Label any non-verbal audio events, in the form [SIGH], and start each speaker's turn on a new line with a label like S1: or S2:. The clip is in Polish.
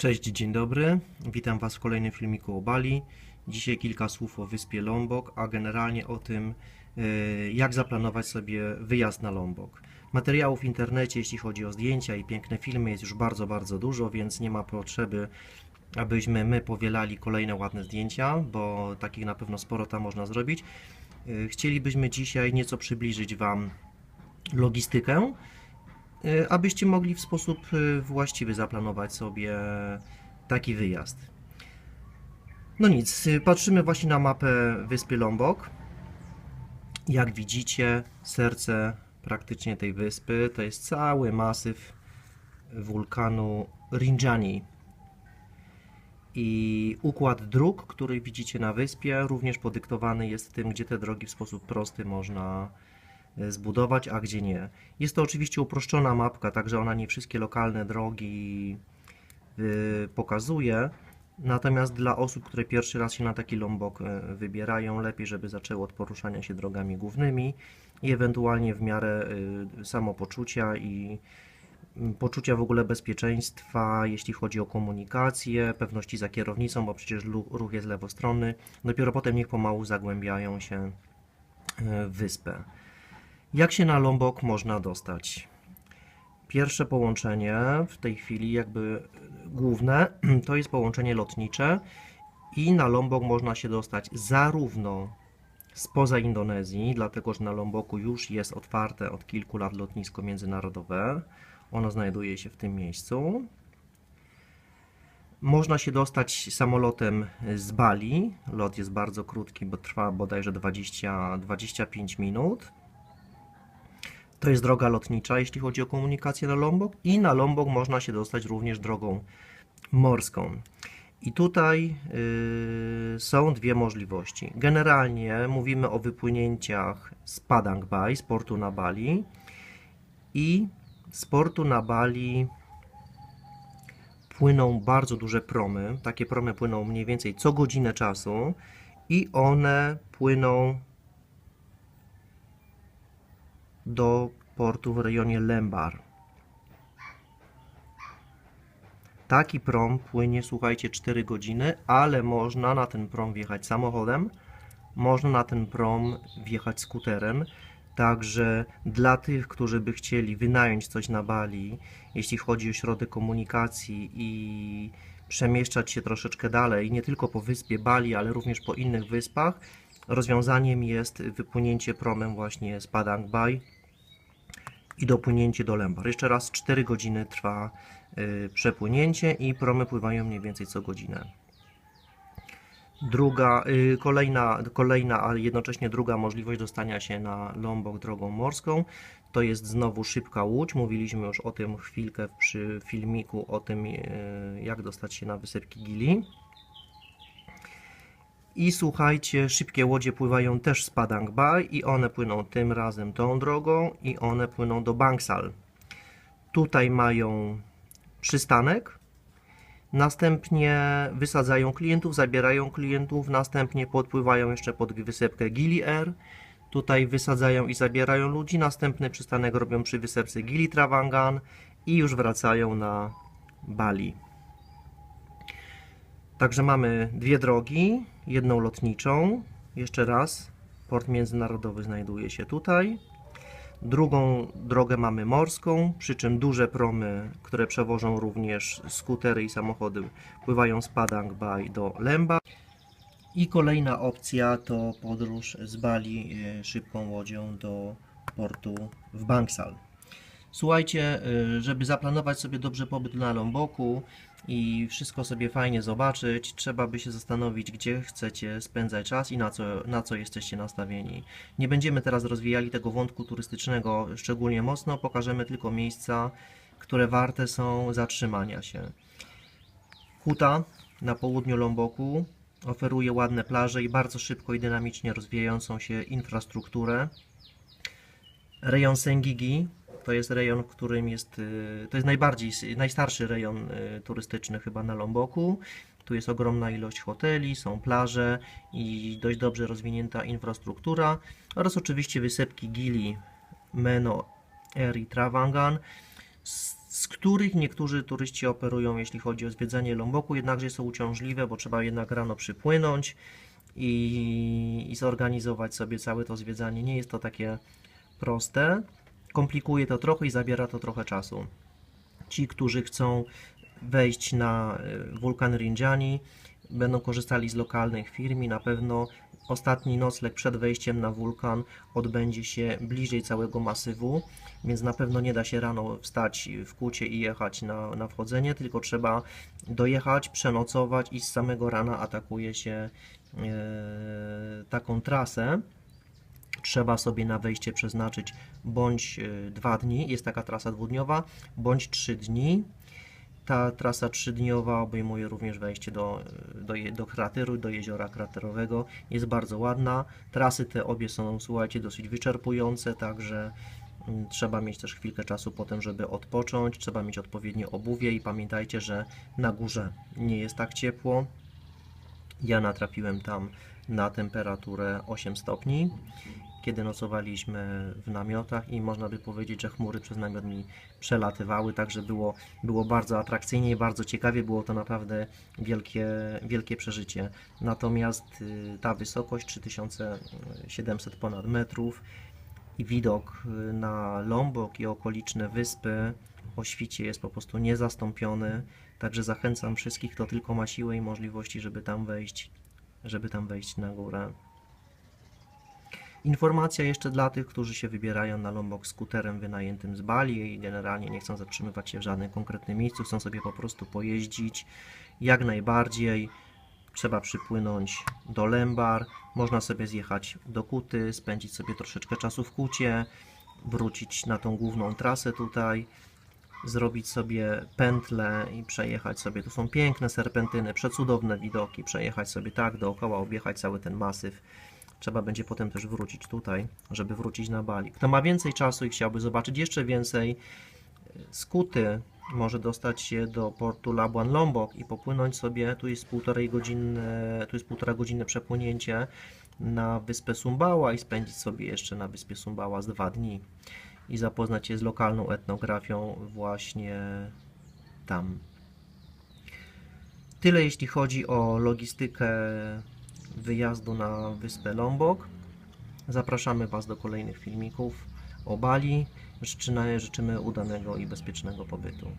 S1: Cześć, dzień dobry. Witam Was w kolejnym filmiku o Bali. Dzisiaj kilka słów o wyspie Lombok, a generalnie o tym, y, jak zaplanować sobie wyjazd na Lombok. Materiałów w internecie, jeśli chodzi o zdjęcia i piękne filmy, jest już bardzo, bardzo dużo, więc nie ma potrzeby, abyśmy my powielali kolejne ładne zdjęcia, bo takich na pewno sporo tam można zrobić. Y, Chcielibyśmy dzisiaj nieco przybliżyć Wam logistykę, abyście mogli w sposób y, właściwy zaplanować sobie taki wyjazd. No nic, y, patrzymy właśnie na mapę wyspy Lombok. Jak widzicie, serce praktycznie tej wyspy to jest cały masyw wulkanu Rinjani. I układ dróg, który widzicie na wyspie, również podyktowany jest tym, gdzie te drogi w sposób prosty można e, zbudować, a gdzie nie. Jest to oczywiście uproszczona mapka, także ona nie wszystkie lokalne drogi y, pokazuje. Natomiast dla osób, które pierwszy raz się na taki lombok e, wybierają, lepiej, żeby zaczęły od poruszania się drogami głównymi i ewentualnie w miarę samopoczucia i mm, poczucia w ogóle bezpieczeństwa, jeśli chodzi o komunikację, pewności za kierownicą, bo przecież ruch jest lewostronny. Dopiero potem niech pomału zagłębiają się e, w wyspę. Jak się na Lombok można dostać? Pierwsze połączenie w tej chwili, jakby główne, [CLEARS THROAT] to jest połączenie lotnicze i na Lombok można się dostać zarówno spoza Indonezji, dlatego że na Lomboku już jest otwarte od kilku lat lotnisko międzynarodowe. Ono znajduje się w tym miejscu. Można się dostać samolotem z Bali. Lot jest bardzo krótki, bo trwa bodajże 20-25 minut. To jest droga lotnicza, jeśli chodzi o komunikację na Lombok. I na Lombok można się dostać również drogą morską. I tutaj y, są dwie możliwości. Generalnie mówimy o wypłynięciach z Padang Bay, z portu na Bali. I z portu na Bali płyną bardzo duże promy. Takie promy płyną mniej więcej co godzinę czasu. I one płyną do portu w rejonie Lembar. Taki prom płynie, słuchajcie, 4 godziny, ale można na ten prom wjechać samochodem, można na ten prom wjechać skuterem. Także dla tych, którzy by chcieli wynająć coś na Bali, jeśli chodzi o środek komunikacji i przemieszczać się troszeczkę dalej, nie tylko po wyspie Bali, ale również po innych wyspach, rozwiązaniem jest wypłynięcie promem właśnie z Padang Bay i dopłynięcie do Lembar. Jeszcze raz 4 godziny trwa y, przepłynięcie i promy pływają mniej więcej co godzinę. Druga, y, kolejna, kolejna, ale jednocześnie druga możliwość dostania się na Lombok drogą morską to jest znowu szybka łódź. Mówiliśmy już o tym chwilkę przy filmiku o tym, y, jak dostać się na wysepki Gili. I słuchajcie, szybkie łodzie pływają też z Padang Bay i one płyną tym razem tą drogą i one płyną do Bangsal. Tutaj mają przystanek, następnie wysadzają klientów, zabierają klientów, następnie podpływają jeszcze pod wysepkę Gili Air. Tutaj wysadzają i zabierają ludzi, następny przystanek robią przy wysepce Gili Travangan i już wracają na Bali. Także mamy dwie drogi, jedną lotniczą, jeszcze raz, port międzynarodowy znajduje się tutaj. Drugą drogę mamy morską, przy czym duże promy, które przewożą również skutery i samochody, pływają z Padang Bay do Lemba. I kolejna opcja to podróż z Bali e, szybką łodzią do portu w Bangsal. Słuchajcie, y, żeby zaplanować sobie dobrze pobyt na Lomboku i wszystko sobie fajnie zobaczyć, trzeba by się zastanowić, gdzie chcecie spędzać czas i na co, na co jesteście nastawieni. Nie będziemy teraz rozwijali tego wątku turystycznego szczególnie mocno, pokażemy tylko miejsca, które warte są zatrzymania się. Huta na południu Lomboku oferuje ładne plaże i bardzo szybko i dynamicznie rozwijającą się infrastrukturę. Rejon Sengigi to jest rejon, którym jest, y, to jest najbardziej, najstarszy rejon y, turystyczny chyba na Lomboku. Tu jest ogromna ilość hoteli, są plaże i dość dobrze rozwinięta infrastruktura oraz oczywiście wysepki Gili, Meno, Air i Travangan. Z z których niektórzy turyści operują, jeśli chodzi o zwiedzanie Lomboku, jednakże to uciążliwe, bo trzeba jednak rano przypłynąć i, i zorganizować sobie całe to zwiedzanie. Nie jest to takie proste. Komplikuje to trochę i zabiera to trochę czasu. Ci, którzy chcą wejść na y, wulkan Rinjani, będą korzystali z lokalnych firm i na pewno ostatni nocleg przed wejściem na wulkan odbędzie się bliżej całego masywu, więc na pewno nie da się rano wstać w kucie i jechać na, na wchodzenie, tylko trzeba dojechać, przenocować i z samego rana atakuje się e, taką trasę. Trzeba sobie na wejście przeznaczyć bądź e, dwa dni, jest taka trasa dwudniowa, bądź trzy dni. Ta trasa trzydniowa obejmuje również wejście do, do, je- do krateru, do jeziora kraterowego. Jest bardzo ładna. Trasy te obie są, słuchajcie, dosyć wyczerpujące, także mm, trzeba mieć też chwilkę czasu potem, żeby odpocząć. Trzeba mieć odpowiednie obuwie i pamiętajcie, że na górze nie jest tak ciepło. Ja natrafiłem tam na temperaturę 8 stopni, kiedy nocowaliśmy w namiotach i można by powiedzieć, że chmury przez namiot mi przelatywały, także było, było bardzo atrakcyjnie i bardzo ciekawie, było to naprawdę wielkie, wielkie przeżycie. Natomiast y, ta wysokość 3700 ponad metrów i widok y, na Lombok i okoliczne wyspy o świcie jest po prostu niezastąpiony, także zachęcam wszystkich, kto tylko ma siłę i możliwości, żeby tam wejść, żeby tam wejść na górę. Informacja jeszcze dla tych, którzy się wybierają na Lombok skuterem wynajętym z Bali i generalnie nie chcą zatrzymywać się w żadnym konkretnym miejscu, chcą sobie po prostu pojeździć. Jak najbardziej trzeba przypłynąć do Lembar, można sobie zjechać do Kuty, spędzić sobie troszeczkę czasu w Kucie, wrócić na tą główną trasę tutaj, zrobić sobie pętlę i przejechać sobie. Tu są piękne serpentyny, przecudowne widoki, przejechać sobie tak dookoła, objechać cały ten masyw. Trzeba będzie potem też wrócić tutaj, żeby wrócić na Bali. Kto ma więcej czasu i chciałby zobaczyć jeszcze więcej z Kuty, może dostać się do portu Labuan Lombok i popłynąć sobie, tu jest półtorej godziny, tu jest półtora godziny przepłynięcie na wyspę Sumbała i spędzić sobie jeszcze na wyspie Sumbała z dwa dni i zapoznać się z lokalną etnografią właśnie tam. Tyle jeśli chodzi o logistykę wyjazdu na wyspę Lombok. Zapraszamy Was do kolejnych filmików o Bali. Życzymy, udanego i bezpiecznego pobytu.